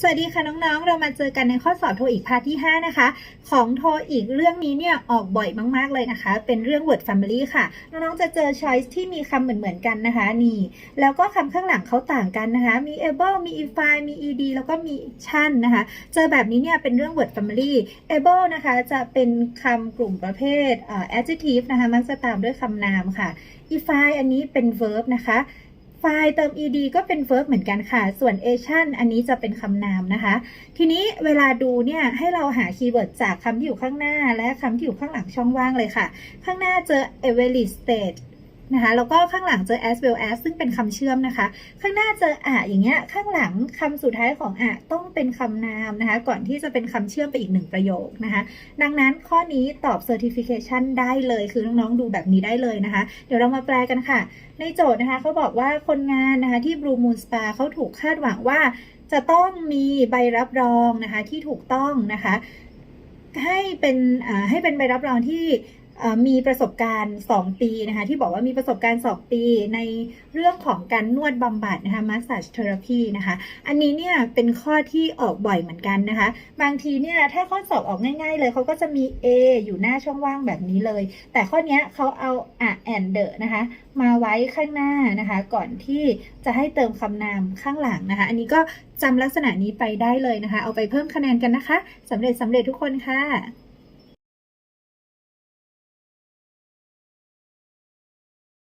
สวัสดีค่ะน้องๆ เรามาเจอกันในข้อสอบโทอีกพาร์ทที่ 5 นะคะ ของโทอีกเรื่องนี้เนี่ยออกบ่อยมากๆเลยนะคะ เป็นเรื่อง word family ค่ะ น้องๆ จะเจอ choice ที่มีคำเหมือนๆกันนะคะนี่ แล้วก็คำข้างหลังเขาต่างกันนะคะ มี able มี if I มี ed แล้วก็มี chan นะคะ เจอแบบนี้เนี่ยเป็นเรื่อง word family able นะคะจะเป็นคำกลุ่มประเภท adjective นะคะ มักจะตามด้วยคำนามค่ะ if I อันนี้เป็น verb นะคะ ไฟล์เติม ed ก็เป็น verb เหมือนกันค่ะ ส่วน ation อันนี้จะเป็นคำนามนะคะ ทีนี้เวลาดูเนี่ยให้เราหาคีย์เวิร์ดจากคำที่อยู่ข้างหน้าและคำที่อยู่ข้างหลังช่องว่างเลยค่ะ ข้างหน้าเจอ e v a l i state นะคะแล้วก็ข้างหลังเจอ as well as ซึ่งเป็นคำเชื่อมนะคะ ข้างหน้าเจออะอย่างเงี้ยข้างหลังคำสุดท้ายของอะต้องเป็นคำนามนะคะ ก่อนที่จะเป็นคำเชื่อมไปอีกหนึ่งประโยคนะคะ ดังนั้นข้อนี้ตอบ certification ได้เลยคือน้องๆดูแบบนี้ได้เลยนะคะ เดี๋ยวเรามาแปลกันค่ะ ในโจทย์นะคะเขาบอกว่าคนงานนะคะที่ Blue Moon Spa เขาถูกคาดหวังว่า จะต้องมีใบรับรองนะคะที่ถูกต้องนะคะให้เป็นให้เป็นใบรับรองที่ มีประสบการณ์ 2 ปีนะคะที่บอกว่ามีประสบการณ์ 2 ปีในเรื่องของการนวดบำบัดนะคะ massage therapy นะคะ อันนี้เนี่ยเป็นข้อที่ออกบ่อยเหมือนกันนะคะ บางทีเนี่ยถ้าข้อสอบออกง่าย ๆ เลยเขาก็จะมี A อยู่หน้าช่องว่างแบบนี้เลย แต่ข้อนี้เขาเอาอะแอนเดอนะคะ มาไว้ข้างหน้านะคะ ก่อนที่จะให้เติมคำนามข้างหลังนะคะ อันนี้ก็จำลักษณะนี้ไปได้เลยนะคะ เอาไปเพิ่มคะแนนกันนะคะสำเร็จสำเร็จทุกคนค่ะ